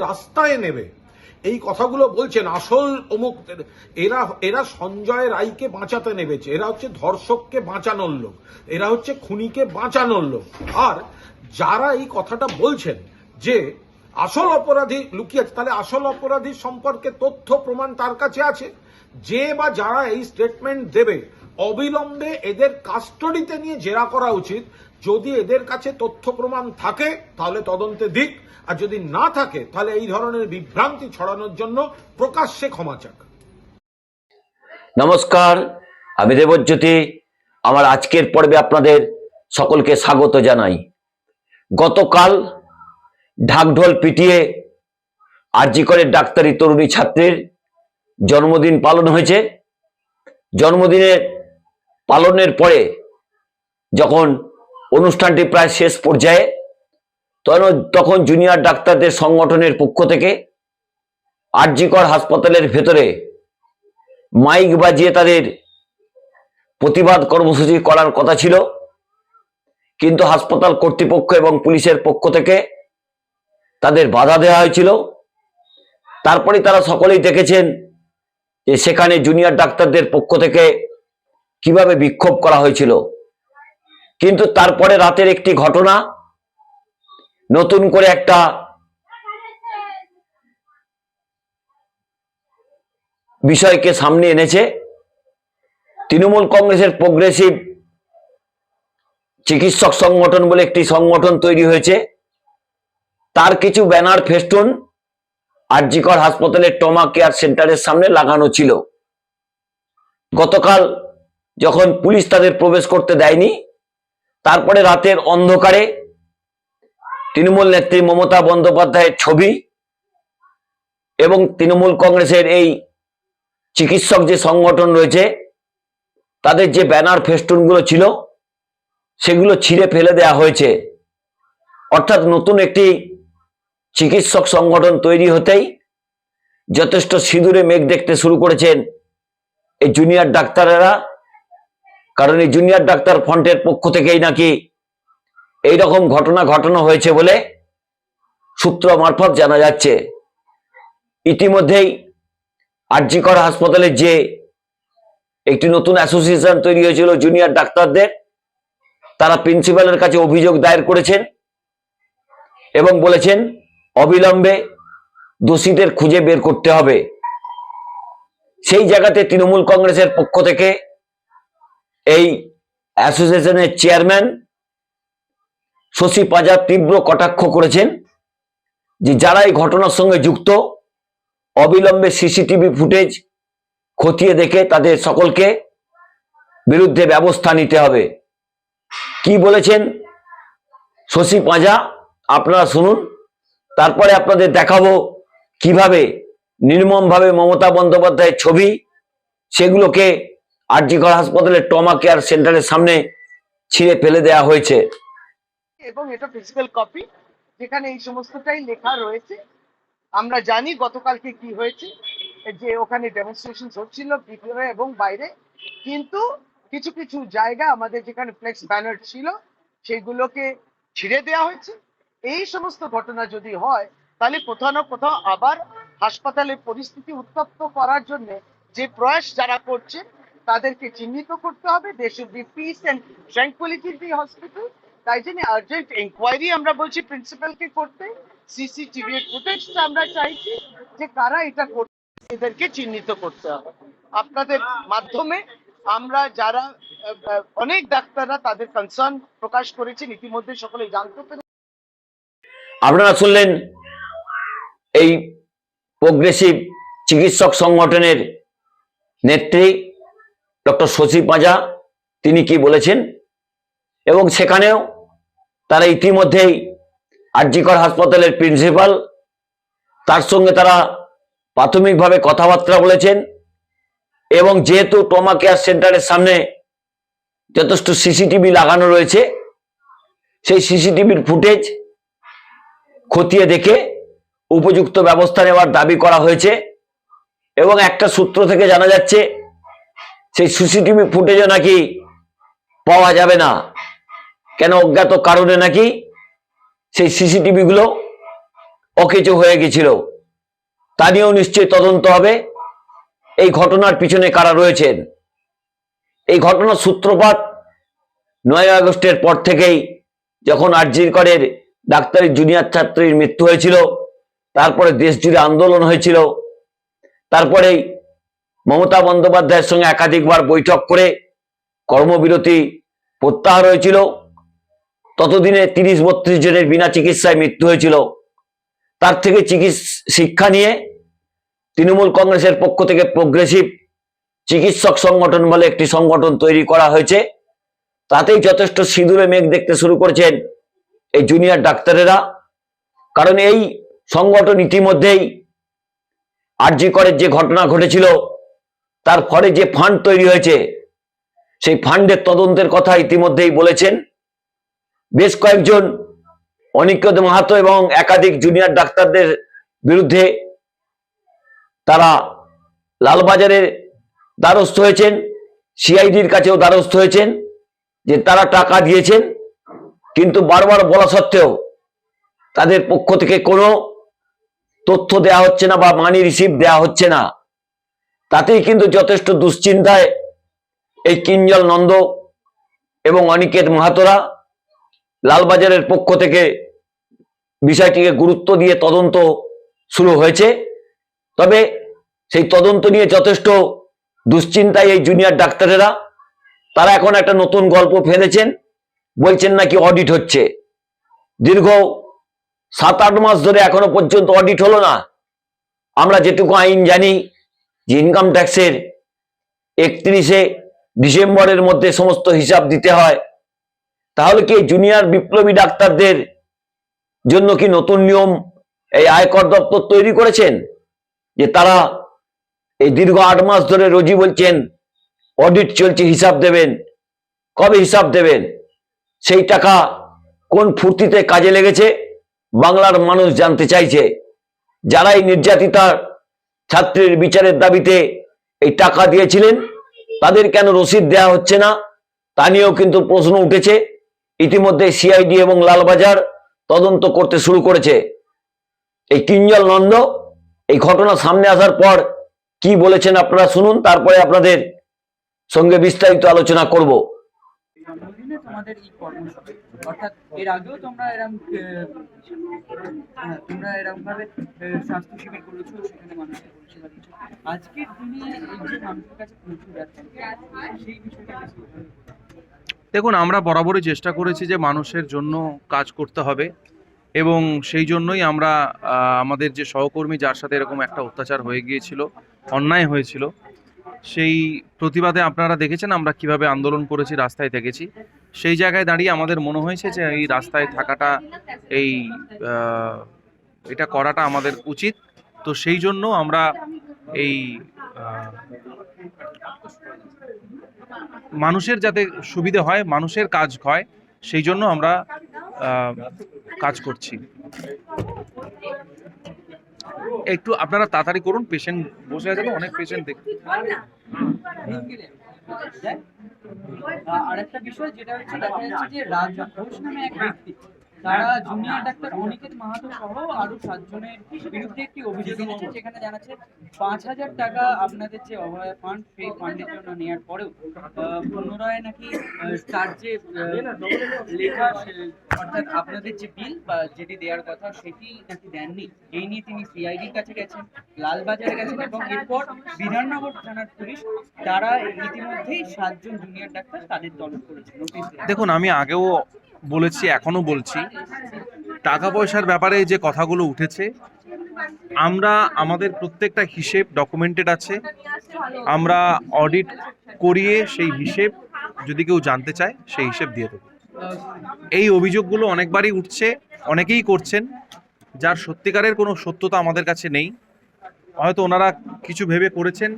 রাস্তায় নেবে। এই কথাগুলো বলছেন আসল অমুক, এরা এরা সঞ্জয় রায়কে বাঁচাতে নেমেছে। এরা হচ্ছে ধর্ষককে বাঁচানোর লোক। এরা হচ্ছে খুনিকে বাঁচানোর লোক। আর যারা এই কথাটা বলছেন যে আসল অপরাধী লুকিয়ে আছে, তাহলে আসল অপরাধী সম্পর্কে তথ্য, প্রমাণ তার কাছে আছে? যে বা যারা এই স্টেটমেন্ট দেবে, অবিলম্বে এদের কাস্টডিতে নিয়ে জেরা করা উচিত। যদি এদের কাছে তথ্য প্রমাণ থাকে, তাহলে তদন্তে দিক। আর যদি না থাকে, তাহলে এই ধরনের বিভ্রান্তি ছড়ানোর জন্য প্রকাশ্যে ক্ষমা চাক। নমস্কার, আমি দেবজ্যোতি। আমার আজকের পর্বে আপনাদের সকলকে স্বাগত জানাই। গতকাল ঢাকঢোল পিটিয়ে আরজি করে ডাক্তারি তরুণী ছাত্রীর জন্মদিন পালন হয়েছে। জন্মদিনের পালনের পরে যখন অনুষ্ঠানটি প্রায় শেষ পর্যায়ে তখন তখন জুনিয়র ডাক্তারদের সংগঠনের পক্ষ থেকে আরজিকর হাসপাতালের ভেতরে মাইক বাজিয়ে তাদের প্রতিবাদ কর্মসূচি করার কথা ছিল। কিন্তু হাসপাতাল কর্তৃপক্ষ এবং পুলিশের পক্ষ থেকে তাদের বাধা দেওয়া হয়েছিল। তারপরে তারা সকলেই দেখেছেন যে সেখানে জুনিয়র ডাক্তারদের পক্ষ থেকে কীভাবে বিক্ষোভ করা হয়েছিল। কিন্তু তারপরে রাতের একটি ঘটনা, নতুন করে একটা বিষয়কে সামনে এনেছে। তৃণমূল কংগ্রেসের প্রোগ্রেসিভ চিকিৎসক সংগঠন বলে একটি সংগঠন তৈরি হয়েছে। তার কিছু ব্যানার, ফেস্টুন আরজিকর হাসপাতালের টমা কেয়ার সেন্টারের সামনে লাগানো ছিল। গতকাল যখন পুলিশ তাদের প্রবেশ করতে দেয়নি তারপরে রাতের অন্ধকারে তৃণমূল নেত্রী মমতা বন্দ্যোপাধ্যায়ের ছবি এবং তৃণমূল কংগ্রেসের এই চিকিৎসক যে সংগঠন রয়েছে, তাদের যে ব্যানার ফেস্টুনগুলো ছিল, সেগুলো ছিঁড়ে ফেলে দেওয়া হয়েছে। অর্থাৎ নতুন একটি চিকিৎসক সংগঠন তৈরি হতেই যথেষ্ট সিঁদুরে মেঘ দেখতে শুরু করেছেন এই জুনিয়র ডাক্তারেরা। কারণ এই জুনিয়র ডাক্তার ফ্রন্টের পক্ষ থেকেই নাকি এই রকম ঘটনা ঘটানো হয়েছে বলে সূত্র মারফত জানা যাচ্ছে। ইতিমধ্যেই আরজিকর হাসপাতালে যে একটি নতুন অ্যাসোসিয়েশন তৈরি হয়েছিল জুনিয়র ডাক্তারদের, তারা প্রিন্সিপালের কাছে অভিযোগ দায়ের করেছেন এবং বলেছেন, অবিলম্বে দোষীদের খুঁজে বের করতে হবে। সেই জায়গাতে তৃণমূল কংগ্রেসের পক্ষ থেকে এই অ্যাসোসিয়েশনের চেয়ারম্যান শশী পাজা তীব্র কটাক্ষ করেছেন যে যারা এই ঘটনার সঙ্গে যুক্ত, অবিলম্বে সিসিটিভি ফুটেজ খতিয়ে দেখে তাদের সকলকে বিরুদ্ধে ব্যবস্থা নিতে হবে। কি বলেছেন শশী পাঁজা? আপনারা শুনুন। তারপরে আপনাদের দেখাবো কীভাবে নির্মমভাবে মমতা বন্দ্যোপাধ্যায়ের ছবি সেগুলোকে আরজিকর হাসপাতালের টমা কেয়ার সেন্টারের সামনে ছিঁড়ে ফেলে দেওয়া হয়েছে। এবং এটা ফিজিক্যাল কপি যেখানে এই সমস্তটাই লেখা রয়েছে। আমরা জানি গতকালকে কি হয়েছে, যে ওখানে ডেমনস্ট্রেশন হচ্ছিল ভিতরে এবং বাইরে। কিন্তু কিছু কিছু জায়গা আমাদের যেখানে ফ্লেক্স ব্যানার ছিল, সেগুলোকে ছিঁড়ে দেওয়া হয়েছে। এই সমস্ত ঘটনা যদি হয়, তাহলে কোথাও না কোথাও আবার হাসপাতালের পরিস্থিতি উত্তপ্ত করার জন্য যে প্রয়াস যারা করছে তাদেরকে চিহ্নিত করতে হবে। They should be peace and tranquillity the hospital তাই জন্য আর্জেন্ট ইনকোয়ারি আমরা বলছি প্রিন্সিপালকে করতে। সিসিটিভি ফুটেজটা আমরা চাইছি যে কারা এটা করছে এদেরকে চিহ্নিত করতে হবে। আপনাদের মাধ্যমে আমরা যারা, অনেক ডাক্তাররা তাদের কনসার্ন প্রকাশ করেছেন, ইতিমধ্যে সকলে জানতে পেরে আপনারা শুনলেন এই প্রোগ্রেসিভ চিকিৎসক সংগঠনের নেত্রী ডক্টর শশী পাঁজা, তিনি কি বলেছেন? এবং সেখানেও তারা ইতিমধ্যেই আরজিকর হাসপাতালের প্রিন্সিপাল, তার সঙ্গে তারা প্রাথমিকভাবে কথাবার্তা বলেছেন, এবং যেহেতু টমা কেয়ার সেন্টারের সামনে যথেষ্ট সিসিটিভি লাগানো রয়েছে, সেই সিসিটিভির ফুটেজ খতিয়ে দেখে উপযুক্ত ব্যবস্থা নেওয়ার দাবি করা হয়েছে, এবং একটা সূত্র থেকে জানা যাচ্ছে সেই সিসিটিভি ফুটেজও নাকি পাওয়া যাবে না। কেন অজ্ঞাত কারণে নাকি সেই সিসিটিভি গুলো অকেচো হয়ে গেছিল। তা নিয়েও নিশ্চয়ই তদন্ত হবে। এই ঘটনার পিছনে কারা রয়েছেন? এই ঘটনার সূত্রপাত নয় আগস্টের পর থেকেই যখন আরজির করের ডাক্তারি জুনিয়র ছাত্রীর মৃত্যু হয়েছিল, তারপরে দেশ জুড়ে আন্দোলন হয়েছিল, তারপরেই মমতা বন্দ্যোপাধ্যায়ের সঙ্গে একাধিকবার বৈঠক করে কর্মবিরতি প্রত্যাহার হয়েছিল। ততদিনে তিরিশ বত্রিশ জনের বিনা চিকিৎসায় মৃত্যু হয়েছিল। তার থেকে চিকিৎসা, শিক্ষা নিয়ে তৃণমূল কংগ্রেসের পক্ষ থেকে প্রোগ্রেসিভ চিকিৎসক সংগঠন বলে একটি সংগঠন তৈরি করা হয়েছে। তাতেই যথেষ্ট সিঁদুরে মেঘ দেখতে শুরু করেছেন এই জুনিয়র ডাক্তারেরা। কারণ এই সংগঠন ইতিমধ্যেই আরজি করের যে ঘটনা ঘটেছিল তার ফলে যে ফান্ড তৈরি হয়েছে, সেই ফান্ডের তদন্তের কথা ইতিমধ্যেই বলেছেন। বেশ কয়েকজন অনিকেত মাহাতো এবং একাধিক জুনিয়র ডাক্তারদের বিরুদ্ধে তারা লালবাজারের দ্বারস্থ হয়েছেন সিআইডির কাছেও দ্বারস্থ হয়েছেন, যে তারা টাকা দিয়েছেন, কিন্তু বারবার বলা সত্ত্বেও তাদের পক্ষ থেকে কোনো তথ্য দেয়া হচ্ছে না বা মানি রিসিভ দেয়া হচ্ছে না। তাতেই কিন্তু যথেষ্ট দুশ্চিন্তায় এই কিঞ্জল নন্দ এবং অনিকেত মাহাতোরা লালবাজারের পক্ষ থেকে বিষয়টিকে গুরুত্ব দিয়ে তদন্ত শুরু হয়েছে। তবে সেই তদন্ত নিয়ে যথেষ্ট দুশ্চিন্তায় এই জুনিয়র ডাক্তারেরা, তারা এখন একটা নতুন গল্প ফেলেছেন, বলছেন নাকি অডিট হচ্ছে। দীর্ঘ সাত আট মাস ধরে এখনও পর্যন্ত অডিট হলো না। আমরা যেটুকু আইন জানি যে ইনকাম ট্যাক্সের একত্রিশে ডিসেম্বরের মধ্যে সমস্ত হিসাব দিতে হয়, তাহলে কি জুনিয়র বিপ্লবী ডাক্তারদের জন্য কি নতুন নিয়ম এই আয়কর দপ্তর তৈরি করেছেন? যে তারা এই দীর্ঘ আট মাস ধরে রোজই বলছেন অডিট চলছে, হিসাব দেবেন, কবে হিসাব দেবেন? সেই টাকা কোন ফুর্তিতে কাজে লেগেছে? বাংলার মানুষ জানতে চাইছে। যারা এই নির্যাতিতার ছাত্রীর বিচারের দাবিতে এই টাকা দিয়েছিলেন। তাদের কেন রসিদ দেয়া হচ্ছে না? তা নিয়েও কিন্তু প্রশ্ন উঠেছে। ইতিমধ্যে সিআইডি এবং লালবাজার তদন্ত করতে শুরু করেছে। এই কিঞ্জল নন্দ, এই ঘটনা সামনে আসার পর কি বলেছেন আপনারা শুনুন, তারপরে আপনাদের সঙ্গে বিস্তারিত আলোচনা করব। তোমাদের এই কর্মসূচি অর্থাৎ এর আগেও তোমরা এরম আহ, তোমরা এরকম ভাবে স্বাস্থ্য শিবির করেছ সেখানে মানুষকে পরিষেবা দিচ্ছ আজকের দিনে এই যে মানুষের কাছে পৌঁছে যাচ্ছে সেই বিষয়টা? দেখুন আমরা বরাবরই চেষ্টা করেছি যে মানুষের জন্য কাজ করতে হবে এবং সেই জন্যই আমরা আমাদের যে সহকর্মী যার সাথে এরকম একটা অত্যাচার হয়ে গিয়েছিল অন্যায় হয়েছিল সেই প্রতিবাদে আপনারা দেখেছেন, আমরা কীভাবে আন্দোলন করেছি, রাস্তায় থেকেছি। সেই জায়গায় দাঁড়িয়ে আমাদের মনে হয়েছে যে এই রাস্তায় থাকাটা, এই এটা করাটা আমাদের উচিত। তো সেই জন্য আমরা এই মানুষের যাতে সুবিধে হয়, মানুষের কাজ হয়, সেই জন্য আমরা কাজ করছি। একটু আপনারা তাড়াতাড়ি করুন পেশেন্ট বসে আছে অনেক পেশেন্ট দেখ আহ, আরেকটা বিষয় যেটা হচ্ছে দেখা যাচ্ছে যে রাজ ঘোষ নামে এক ব্যক্তি। তারা জুনিয়র ডাক্তার অনিকেত মাহাতো সহ আরও সাতজনের বিরুদ্ধে একটি অভিযোগ এনেছে যেখানে জানাচ্ছে পাঁচ হাজার টাকা আপনাদের যে অভয় ফান্ড সেই ফান্ডের জন্য নেওয়ার পরেও পুনরায় নাকি তার যে লেখা অর্থাৎ আপনাদের যে বিল বা যেটি দেওয়ার কথা সেটি নাকি দেননি। এই নিয়ে তিনি সিআইডির কাছে গেছেন লালবাজারে গেছেন এবং এরপর বিধাননগর থানার পুলিশ তারা ইতিমধ্যেই সাতজন জুনিয়র ডাক্তার তাদের তলব করেছে। দেখুন আমি আগেও বলেছি এখনও বলছি টাকা পয়সার ব্যাপারে যে কথাগুলো উঠেছে, আমরা, আমাদের প্রত্যেকটা হিসেব ডকুমেন্টেড আছে, আমরা অডিট করিয়ে সেই হিসেব যদি কেউ জানতে চায়, সেই হিসেব দিয়ে দেবো। এই অভিযোগগুলো অনেকবারই উঠছে, অনেকেই করছেন, যার সত্যিকারের কোনো সত্যতা আমাদের কাছে নেই। হয়তো ওনারা কিছু ভেবে করেছেন,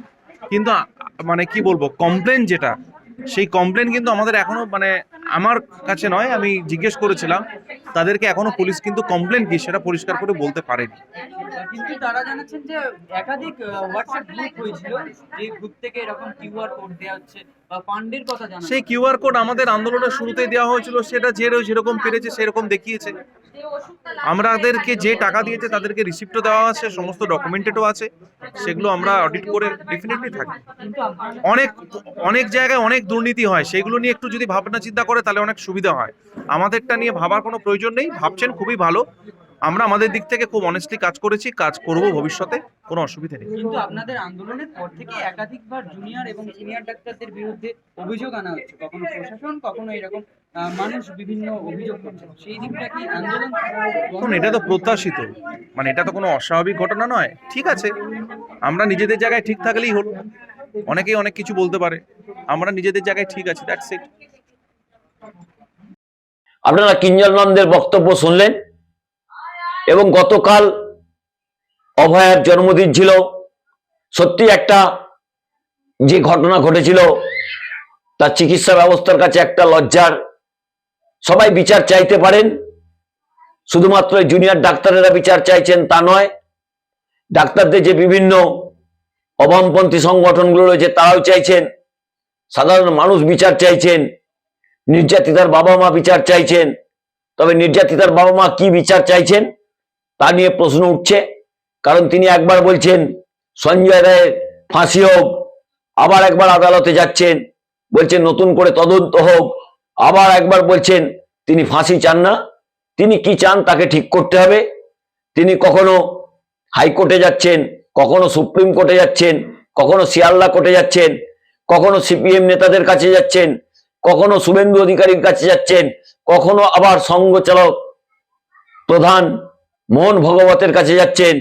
কিন্তু মানে কি বলব কমপ্লেন যেটা, সেই কমপ্লেন কিন্তু আমাদের এখনও মানে আমার কাছে নয় আমি জিজ্ঞেস করেছিলাম তাদেরকে এখনও পুলিশ কিন্তু কমপ্লেন কি সেটা পরিষ্কার করে বলতে পারেনি। কিন্তু তারা জানাচ্ছেন যে একাধিক হোয়াটসঅ্যাপ গ্রুপ হয়েছিল যে গ্রুপ থেকে এরকম কিউআর কোড দেওয়া হচ্ছে সেই কিউআর কোড আমাদের আন্দোলনের শুরুতেই দেওয়া হয়েছিল সেটা যে যেরকম পেরেছে সেরকম দেখিয়েছে। আমাদেরকে যে টাকা দিয়েছে, তাদেরকে রিসিপ্টও দেওয়া আছে, সমস্ত ডকুমেন্টেডও আছে, সেগুলো আমরা অডিট করে ডেফিনেটলি থাকি। অনেক অনেক জায়গায় অনেক দুর্নীতি হয়, সেগুলো নিয়ে একটু যদি ভাবনা চিন্তা করে, তাহলে অনেক সুবিধা হয়। আমাদেরটা নিয়ে ভাবার কোনো প্রয়োজন নেই, ভাবছেন খুবই ভালো। আমরা আমাদের দিক থেকে খুব অনেস্টলি কাজ করেছি, কাজ করব ভবিষ্যতে, কোনো অসুবিধা নেই। কিন্তু আপনাদের আন্দোলনের পর থেকে একাধিকবার জুনিয়র এবং সিনিয়র ডাক্তারদের বিরুদ্ধে অভিযোগ আনা হচ্ছে। কখনো প্রশাসন, কখনো এরকম মানুষ বিভিন্ন অভিযোগ করছে। সেই দিকটা কি আন্দোলন এটা তো প্রত্যাশিত। মানে এটা তো কোনো অস্বাভাবিক ঘটনা নয়। ঠিক আছে আমরা নিজেদের জায়গায় ঠিক থাকলেই হলো। অনেকেই অনেক কিছু বলতে পারে। আমরা নিজেদের জায়গায় ঠিক আছি দ্যাটস ইট আপনারা কিঞ্জল নন্দের বক্তব্য শুনলেন এবং গতকাল অভয়ার জন্মদিন ছিল। সত্যি একটা যে ঘটনা ঘটেছিল তার চিকিৎসা ব্যবস্থার কাছে একটা লজ্জার সবাই বিচার চাইতে পারেন। শুধুমাত্র জুনিয়র ডাক্তারেরা বিচার চাইছেন তা নয়, ডাক্তারদের যে বিভিন্ন অবামপন্থী সংগঠনগুলো রয়েছে তারাও চাইছেন, সাধারণ মানুষ বিচার চাইছেন, নির্যাতিতার বাবা মা বিচার চাইছেন। তবে নির্যাতিতার বাবা মা কি বিচার চাইছেন তা নিয়ে প্রশ্ন উঠছে, কারণ তিনি একবার বলছেন, সঞ্জয় রায়ের ফাঁসি হোক, আবার একবার আদালতে যাচ্ছেন, বলছেন নতুন করে তদন্ত হোক আবার একবার বলছেন, তিনি ফাঁসি চান না। তিনি কি চান তাকে ঠিক করতে হবে? তিনি কখনো হাইকোর্টে যাচ্ছেন, কখনো সুপ্রিম কোর্টে যাচ্ছেন, কখনো শিয়ালদা কোর্টে যাচ্ছেন, কখনো সিপিএম নেতাদের কাছে যাচ্ছেন, কখনো শুভেন্দু অধিকারীর কাছে যাচ্ছেন, কখনো আবার সঙ্গ চালক প্রধান মোহন ভগবতের কাছে যাচ্ছেন,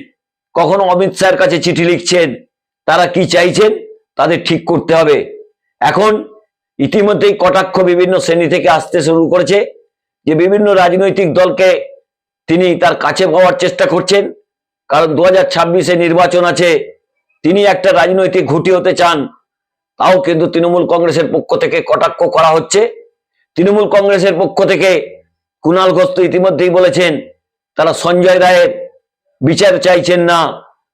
কখনো অমিত শাহের কাছে চিঠি লিখছেন, তারা কি চাইছেন? তাদের ঠিক করতে হবে। এখন ইতিমধ্যেই কটাক্ষ বিভিন্ন শ্রেণি থেকে আসতে শুরু করেছে যে বিভিন্ন রাজনৈতিক দলকে তিনি তার কাছে পাওয়ার চেষ্টা করছেন। কারণ দু হাজার ছাব্বিশে নির্বাচন আছে, তিনি একটা রাজনৈতিক ঘুটি হতে চান, তাও কিন্তু তৃণমূল কংগ্রেসের পক্ষ থেকে কটাক্ষ করা হচ্ছে। তৃণমূল কংগ্রেসের পক্ষ থেকে কুণাল ঘোষ তো ইতিমধ্যেই বলেছেন, তারা সঞ্জয় রায়ের বিচার চাইছেন না।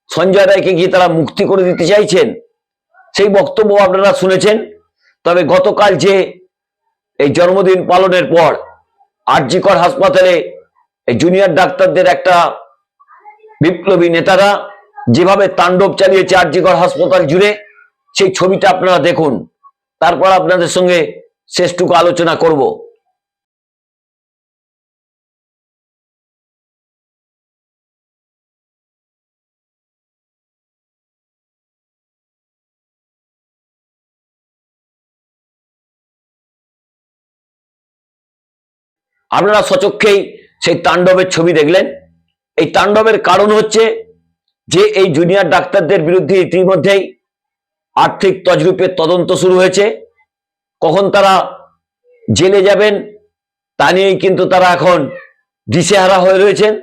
সঞ্জয় রায়কে গিয়ে তারা মুক্তি করে দিতে চাইছেন। সেই বক্তব্য আপনারা শুনেছেন। তবে গতকাল যে এই জন্মদিন পালনের পর আরজিকর হাসপাতালে এই জুনিয়র ডাক্তারদের একটা বিপ্লবী নেতারা যেভাবে তাণ্ডব চালিয়েছে আরজিকর হাসপাতাল জুড়ে, সেই ছবিটা আপনারা দেখুন। তারপর আপনাদের সঙ্গে শেষটুকু আলোচনা করব। আপনারা সচক্ষেই সেই তাণ্ডবের ছবি দেখলেন। এই তাণ্ডবের কারণ হচ্ছে যে এই জুনিয়র ডাক্তারদের বিরুদ্ধে ইতিমধ্যেই আর্থিক তজরূপের তদন্ত শুরু হয়েছে। কখন তারা জেলে যাবেন তা নিয়েই কিন্তু তারা এখন দিশেহারা হয়ে রয়েছেন।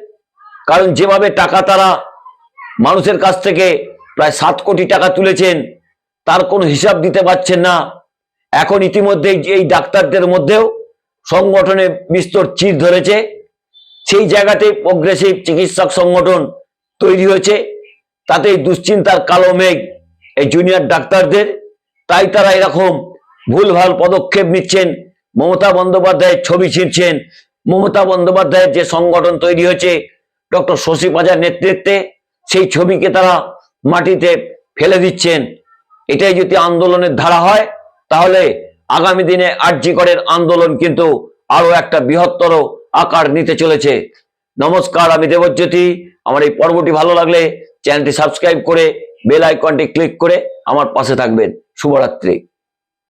কারণ যেভাবে টাকা তারা মানুষের কাছ থেকে প্রায় সাত কোটি টাকা তুলেছেন, তার কোনো হিসাব দিতে পারছেন না। এখন ইতিমধ্যেই এই ডাক্তারদের মধ্যেও সংগঠনে বিস্তর চির ধরেছে। সেই জায়গাতে প্রগ্রেসিভ চিকিৎসক সংগঠন তৈরি হয়েছে। তাতেই দুশ্চিন্তার কালো মেঘ এই জুনিয়র ডাক্তারদের। তাই তারা এরকম ভুলভাল পদক্ষেপ নিচ্ছেন। মমতা বন্দ্যোপাধ্যায়ের ছবি ছিঁড়ছেন। মমতা বন্দ্যোপাধ্যায়ের যে সংগঠন তৈরি হয়েছে, ডক্টর শশী পাজার নেতৃত্বে, সেই ছবিকে তারা মাটিতে ফেলে দিচ্ছেন। এটাই যদি আন্দোলনের ধারা হয়, তাহলে আগামী দিনে আর্যিকরের আন্দোলন কিন্তু আরও একটা বৃহত্তর আকার নিতে চলেছে। নমস্কার, আমি দেবজ্যোতি। আমার এই পর্বটি ভালো লাগলে চ্যানেলটি সাবস্ক্রাইব করে বেল আইকনটি ক্লিক করে আমার পাশে থাকবেন। শুভরাত্রি।